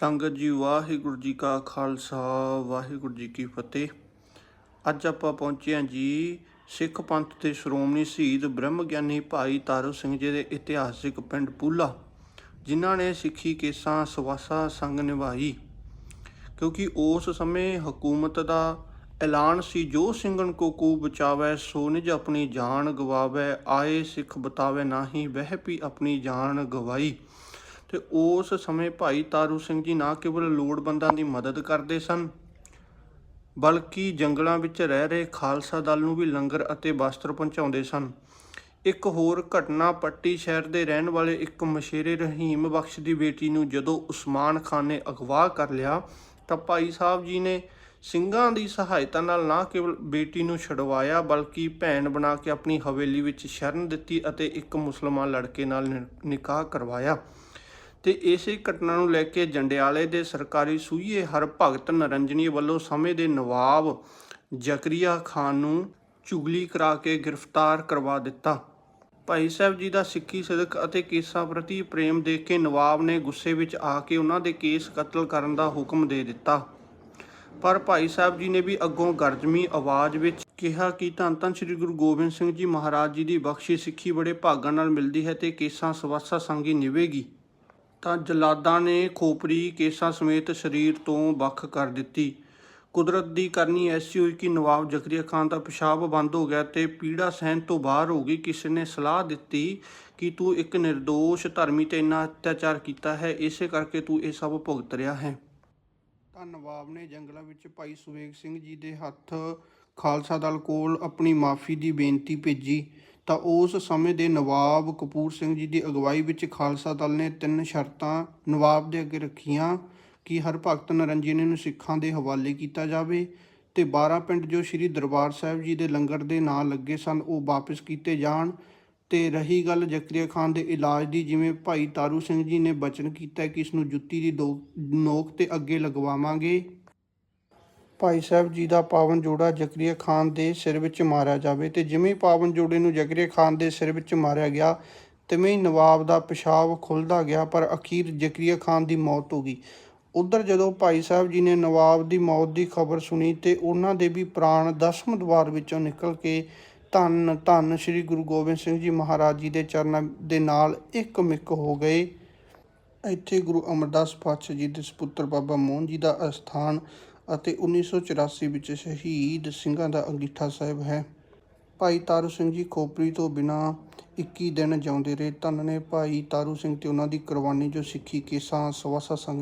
ਸੰਗਤ ਜੀ, ਵਾਹਿਗੁਰੂ ਜੀ ਕਾ ਖਾਲਸਾ, ਵਾਹਿਗੁਰੂ ਜੀ ਕੀ ਫਤਿਹ। ਅੱਜ ਆਪਾਂ ਪਹੁੰਚੇ ਹਾਂ ਜੀ ਸਿੱਖ ਪੰਥ ਦੇ ਸ਼੍ਰੋਮਣੀ ਸ਼ਹੀਦ ਬ੍ਰਹਮ ਗਿਆਨੀ ਭਾਈ ਤਾਰੂ ਸਿੰਘ ਜੀ ਦੇ ਇਤਿਹਾਸਿਕ ਪਿੰਡ ਪੂਲਾ, ਜਿਨ੍ਹਾਂ ਨੇ ਸਿੱਖੀ ਕੇਸਾਂ, ਸਵਾਸਾ ਸੰਗ ਨਿਭਾਈ। ਕਿਉਂਕਿ ਉਸ ਸਮੇਂ ਹਕੂਮਤ ਦਾ ਐਲਾਨ ਸੀ, ਜੋ ਸਿੰਘਨ ਕੋ ਕੂ ਬਚਾਵੇ, ਸੋ ਨਿਜ ਆਪਣੀ ਜਾਨ ਗਵਾਵੇ, ਆਏ ਸਿੱਖ ਬਤਾਵੇ, ਨਾਹੀ ਵਹਿ ਵੀ ਆਪਣੀ ਜਾਨ ਗਵਾਈ। ਤੇ ਉਸ ਸਮੇਂ ਭਾਈ ਤਾਰੂ ਸਿੰਘ ਜੀ ਨਾ ਕੇਵਲ ਲੋੜਵੰਦਾਂ ਦੀ ਮਦਦ ਕਰਦੇ ਸਨ, ਬਲਕਿ ਜੰਗਲਾਂ ਵਿੱਚ ਰਹਿ ਰਹੇ ਖਾਲਸਾ ਦਲ ਨੂੰ ਵੀ ਲੰਗਰ ਅਤੇ ਵਸਤਰ ਪਹੁੰਚਾਉਂਦੇ ਸਨ। ਇੱਕ ਹੋਰ ਘਟਨਾ ਪੱਟੀ ਸ਼ਹਿਰ ਦੇ ਰਹਿਣ ਵਾਲੇ ਇੱਕ ਮਸ਼ੇਰੇ ਰਹੀਮ ਬਖਸ਼ ਦੀ ਬੇਟੀ ਨੂੰ ਜਦੋਂ ਉਸਮਾਨ ਖਾਨ ਨੇ ਅਗਵਾ ਕਰ ਲਿਆ, ਤਾਂ ਭਾਈ ਸਾਹਿਬ ਜੀ ਨੇ ਸਿੰਘਾਂ ਦੀ ਸਹਾਇਤਾ ਨਾਲ ਨਾ ਕੇਵਲ ਬੇਟੀ ਨੂੰ ਛਡਵਾਇਆ, ਬਲਕਿ ਭੈਣ ਬਣਾ ਕੇ ਆਪਣੀ ਹਵੇਲੀ ਵਿੱਚ ਸ਼ਰਨ ਦਿੱਤੀ ਅਤੇ ਇੱਕ ਮੁਸਲਮਾਨ ਲੜਕੇ ਨਾਲ ਨਿ- ਨਿਕਾਹ ਕਰਵਾਇਆ। ਤੇ ਇਸੇ ਘਟਨਾ ਨੂੰ ਲੈ ਕੇ ਜੰਡਿਆਲੇ ਦੇ ਸਰਕਾਰੀ ਸੂਈਏ ਹਰ ਭਗਤ ਨਰੰਜਨੀ ਵੱਲੋਂ ਸਮੇਂ ਦੇ ਨਵਾਬ ਜ਼ਕਰੀਆ ਖਾਨ ਨੂੰ ਚੁਗਲੀ ਕਰਾ ਕੇ ਗ੍ਰਿਫਤਾਰ ਕਰਵਾ ਦਿੱਤਾ। ਭਾਈ ਸਾਹਿਬ ਜੀ ਦਾ ਸਿੱਖੀ ਸਦਕ ਅਤੇ ਕੇਸਾਂ ਪ੍ਰਤੀ ਪ੍ਰੇਮ ਦੇਖ ਕੇ ਨਵਾਬ ਨੇ ਗੁੱਸੇ ਵਿੱਚ ਆ ਕੇ ਉਹਨਾਂ ਦੇ ਕੇਸ ਕਤਲ ਕਰਨ ਦਾ ਹੁਕਮ ਦੇ ਦਿੱਤਾ। ਪਰ ਭਾਈ ਸਾਹਿਬ ਜੀ ਨੇ ਵੀ ਅੱਗੋਂ ਗਰਜਮੀ ਆਵਾਜ਼ ਵਿੱਚ ਕਿਹਾ ਕਿ ਧੰਨ ਧੰਨ ਸ੍ਰੀ ਗੁਰੂ ਗੋਬਿੰਦ ਸਿੰਘ ਜੀ ਮਹਾਰਾਜ ਜੀ ਦੀ ਬਖਸ਼ੀ ਸਿੱਖੀ ਬੜੇ ਭਾਗਾਂ ਨਾਲ ਮਿਲਦੀ ਹੈ ਤੇ ਕੇਸਾਂ ਸਵਾਸਾ ਸੰਗੀ ਨਿਵੇਗੀ। ਤਾਂ ਜਲਾਦਾਂ ਨੇ ਖੋਪਰੀ, ਕੇਸਾਂ ਸਮੇਤ ਸਰੀਰ ਤੋਂ ਵੱਖ ਕਰ ਦਿੱਤੀ। ਕੁਦਰਤ ਦੀ ਕਰਨੀ ਐਸੀ ਹੋਈ ਕਿ ਨਵਾਬ ਜ਼ਕਰੀਆ ਖਾਨ ਦਾ ਪਿਸ਼ਾਬ ਬੰਦ ਹੋ ਗਿਆ ਤੇ ਪੀੜਾ ਸਹਿਣ ਤੋਂ ਬਾਹਰ ਹੋ ਗਈ। ਕਿਸੇ ਨੇ ਸਲਾਹ ਦਿੱਤੀ ਕਿ ਤੂੰ ਇੱਕ નિર્ਦੋਸ਼ ਧਰਮੀ ਤੇ ਇੰਨਾ ਅਤਿਆਚਾਰ ਕੀਤਾ ਹੈ, ਇਸੇ ਕਰਕੇ ਤੂੰ ਇਹ ਸਭ ਭੁਗਤ ਰਿਹਾ ਹੈ। ਤਾਂ ਨਵਾਬ ਨੇ ਜੰਗਲਾਂ ਵਿੱਚ ਭਾਈ ਸੁਵੇਗ ਸਿੰਘ ਜੀ ਦੇ ਹੱਥ ਖਾਲਸਾ ਦਲ ਕੋਲ ਆਪਣੀ ਮਾਫੀ ਦੀ ਬੇਨਤੀ ਭੇਜੀ। ਤਾਂ ਉਸ ਸਮੇਂ ਦੇ ਨਵਾਬ ਕਪੂਰ ਸਿੰਘ ਜੀ ਦੀ ਅਗਵਾਈ ਵਿੱਚ ਖਾਲਸਾ ਦਲ ਨੇ ਤਿੰਨ ਸ਼ਰਤਾਂ ਨਵਾਬ ਦੇ ਅੱਗੇ ਰੱਖੀਆਂ ਕਿ ਹਰ ਭਗਤ ਨਰੰਜੀਨੇ ਨੂੰ ਸਿੱਖਾਂ ਦੇ ਹਵਾਲੇ ਕੀਤਾ ਜਾਵੇ ਤੇ 12 ਪਿੰਡ ਜੋ ਸ੍ਰੀ ਦਰਬਾਰ ਸਾਹਿਬ ਜੀ ਦੇ ਲੰਗਰ ਦੇ ਨਾਂ ਲੱਗੇ ਸਨ, ਉਹ ਵਾਪਸ ਕੀਤੇ ਜਾਣ। ਤੇ ਰਹੀ ਗੱਲ ਜ਼ਕਰੀਆ ਖਾਨ ਦੇ ਇਲਾਜ ਦੀ, ਜਿਵੇਂ ਭਾਈ ਤਾਰੂ ਸਿੰਘ ਜੀ ਨੇ ਬਚਨ ਕੀਤਾ ਕਿ ਇਸ ਨੂੰ ਜੁੱਤੀ ਦੀ ਦੋ ਨੋਕ ਤੇ ਅੱਗੇ ਲਗਵਾਵਾਂਗੇ। ਭਾਈ ਸਾਹਿਬ ਜੀ ਦਾ ਪਾਵਨ ਜੋੜਾ ਜ਼ਕਰੀਆ ਖਾਨ ਦੇ ਸਿਰ ਵਿੱਚ ਮਾਰਿਆ ਜਾਵੇ ਤੇ ਜਿਵੇਂ ਪਾਵਨ ਜੋੜੇ ਨੂੰ ਜ਼ਕਰੀਆ ਖਾਨ ਦੇ ਸਿਰ ਵਿੱਚ ਮਾਰਿਆ ਗਿਆ, ਤਿਵੇਂ ਨਵਾਬ ਦਾ ਪਿਸ਼ਾਬ ਖੁੱਲਦਾ ਗਿਆ, ਪਰ ਅਖੀਰ ਜ਼ਕਰੀਆ ਖਾਨ ਦੀ ਮੌਤ ਹੋ ਗਈ। ਉਧਰ ਜਦੋਂ ਭਾਈ ਸਾਹਿਬ ਜੀ ਨੇ ਨਵਾਬ ਦੀ ਮੌਤ ਦੀ ਖਬਰ ਸੁਣੀ ਤੇ ਉਹਨਾਂ ਦੇ ਵੀ ਪ੍ਰਾਣ ਦਸਮ ਦਵਾਰ ਵਿੱਚੋਂ ਨਿਕਲ ਕੇ ਧੰਨ ਧੰਨ ਸ੍ਰੀ ਗੁਰੂ ਗੋਬਿੰਦ ਸਿੰਘ ਜੀ ਮਹਾਰਾਜ ਜੀ ਦੇ ਚਰਨਾਂ ਦੇ ਨਾਲ ਇੱਕ ਮਿੱਕ ਹੋ ਗਏ। ਇੱਥੇ ਗੁਰੂ ਅਮਰਦਾਸ ਪਾਤਸ਼ਾਹ ਜੀ ਦੇ ਸੁਪੁੱਤਰ ਬਾਬਾ ਮੋਹਨ ਜੀ ਦਾ ਅਸਥਾਨ ਅਤੇ 1984 ਵਿੱਚ ਸ਼ਹੀਦ ਸਿੰਘਾਂ ਦਾ ਅੰਗੀਠਾ ਸਾਹਿਬ ਹੈ। ਭਾਈ ਤਾਰੂ ਸਿੰਘ ਜੀ ਖੋਪਰੀ ਤੋਂ ਬਿਨਾ 21 ਦਿਨ ਜਿਉਂਦੇ ਰਹੇ। ਧੰਨ ਨੇ ਭਾਈ ਤਾਰੂ ਸਿੰਘ ਤੇ ਉਹਨਾਂ ਦੀ ਕੁਰਬਾਨੀ ਜੋ ਸਿੱਖੀ ਕੇਸਾਂ ਸਵਾਸਾ ਸੰਗ